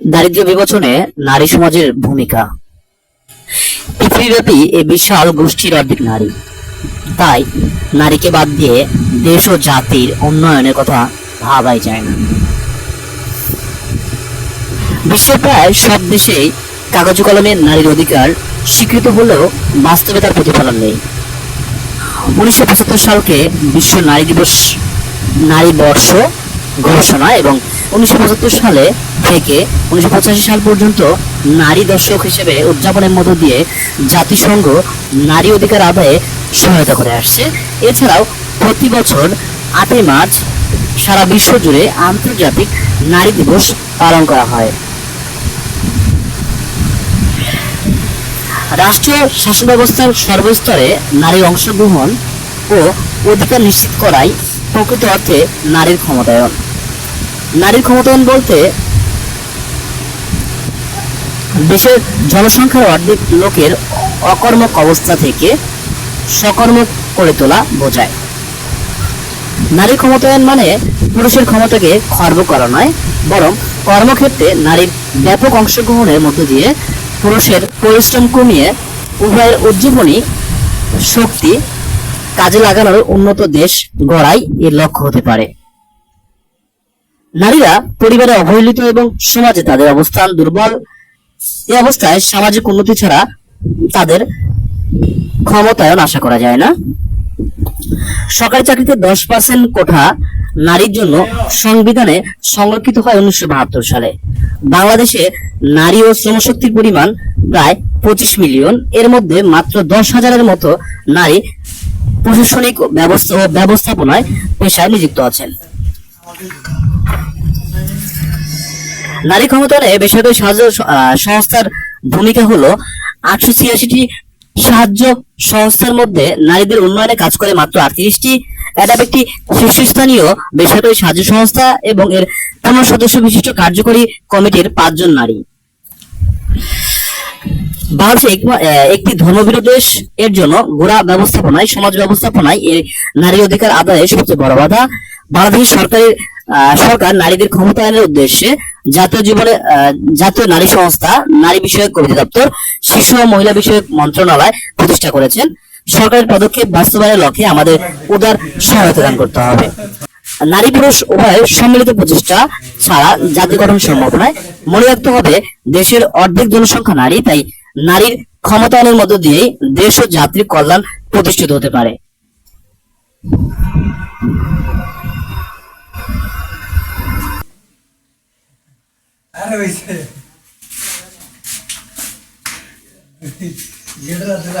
দারিদ্র্য বিমোচনে নারী সমাজের ভূমিকা। পৃথিবীব্যাপী এই বিশাল গোষ্ঠীর অর্ধেক নারী। তাই নারীকে বাদ দিয়ে দেশ ও জাতির উন্নয়নের কথা ভাবাই যায় না। বিশ্বের প্রায় সব দেশেই কাগজ কলমে নারীর অধিকার স্বীকৃত হলেও বাস্তবে তার প্রতিফলন নেই। উনিশশো পঁচাত্তর সালকে বিশ্ব নারী দিবস, নারী বর্ষ ঘোষণা এবং উনিশশো পঁচাত্তর সালে থেকে উনিশশো পঁচাশি সাল পর্যন্ত নারী দর্শক হিসেবে উদযাপনের মধ্য দিয়ে জাতিসংঘ নারী অধিকার আদায়ে সহায়তা করে আসছে। এছাড়াও প্রতি বছর আটই মার্চ সারা বিশ্ব জুড়ে আন্তর্জাতিক নারী দিবস পালন করা হয়। রাষ্ট্রীয় শাসন ব্যবস্থার সর্বস্তরে নারী অংশগ্রহণ ও অধিকার নিশ্চিত করাই প্রকৃত অর্থে নারীর ক্ষমতায়ন। নারীর ক্ষমতায়ন বলতে দেশের জনসংখ্যার অর্ধেক লোকের অকর্মক অবস্থা থেকে সকর্মক করে তোলা বোঝায়। নারী ক্ষমতায়ন মানে পুরুষের ক্ষমতাকে খর্ব করা নয়, বরং কর্মক্ষেত্রে নারীর ব্যাপক অংশগ্রহণের মধ্য দিয়ে পুরুষের পরিশ্রম কমিয়ে উভয়ের উজ্জীবনী শক্তি কাজে লাগানোর উন্নত দেশ গড়াই এর লক্ষ্য হতে পারে। নারীরা পরিবারে অবহেলিত এবং সমাজে তাদের অবস্থান দুর্বল। এই অবস্থায় সামাজিক উন্নতি ছাড়া তাদের ক্ষমতায়ন আশা করা যায় না। সরকারি চাকরিতে দশ পার্সেন্ট কোঠা নারীর জন্য সংবিধানে সংরক্ষিত হয় উনিশশো বাহাত্তর সালে। বাংলাদেশে নারী ও শ্রমশক্তির পরিমাণ প্রায় পঁচিশ মিলিয়ন। এর মধ্যে মাত্র দশ হাজারের মতো নারী প্রশাসনিক ব্যবস্থা ও ব্যবস্থাপনায় পেশায় নিযুক্ত আছেন। নারী ক্ষমতায়নে বেসরকারি সাহায্য সংস্থার ভূমিকা হলো আটশো ছিয়াশিটি সাহায্য সংস্থার মধ্যে নারীদের উন্নয়নে কাজ করে মাত্র আটত্রিশটি। অ্যাডাপ একটি শীর্ষস্থানীয় বেসরকারি সাহায্য সংস্থা এবং এর পনেরো সদস্য বিশিষ্ট কার্যকরী কমিটির পাঁচজন নারী। বাংলাদেশ একটি ধর্মবিরোধী দেশ, এর জন্য গোড়া ব্যবস্থাপনায়, সমাজ ব্যবস্থাপনায় এর নারী অধিকার আদায়ে সবচেয়ে বড় বাধা। বাংলাদেশ সরকারের সরকার নারীদের ক্ষমতায়নের উদ্দেশ্যে জাতীয় জীবনে জাতীয় নারী সংস্থা, নারী বিষয়ক অধিদপ্তর শিশু ও মহিলা বিষয়ক মন্ত্রণালয় প্রতিষ্ঠা করেছেন। সরকারের পদক্ষেপ বাস্তবায়নের লক্ষ্যে আমাদের উদার সহায়তা দান করতে হবে। নারী পুরুষ উভয় সম্মিলিত প্রচেষ্টা ছাড়া জাতি গঠন সম্ভব নয়। মনে রাখতে হবে, দেশের অর্ধেক জনসংখ্যা নারী, তাই নারীর ক্ষমতায়নের মধ্য দিয়েই দেশ ও জাতির কল্যাণ প্রতিষ্ঠিত হতে পারে। എത്ര പൈസ. ഈടത്തില്ല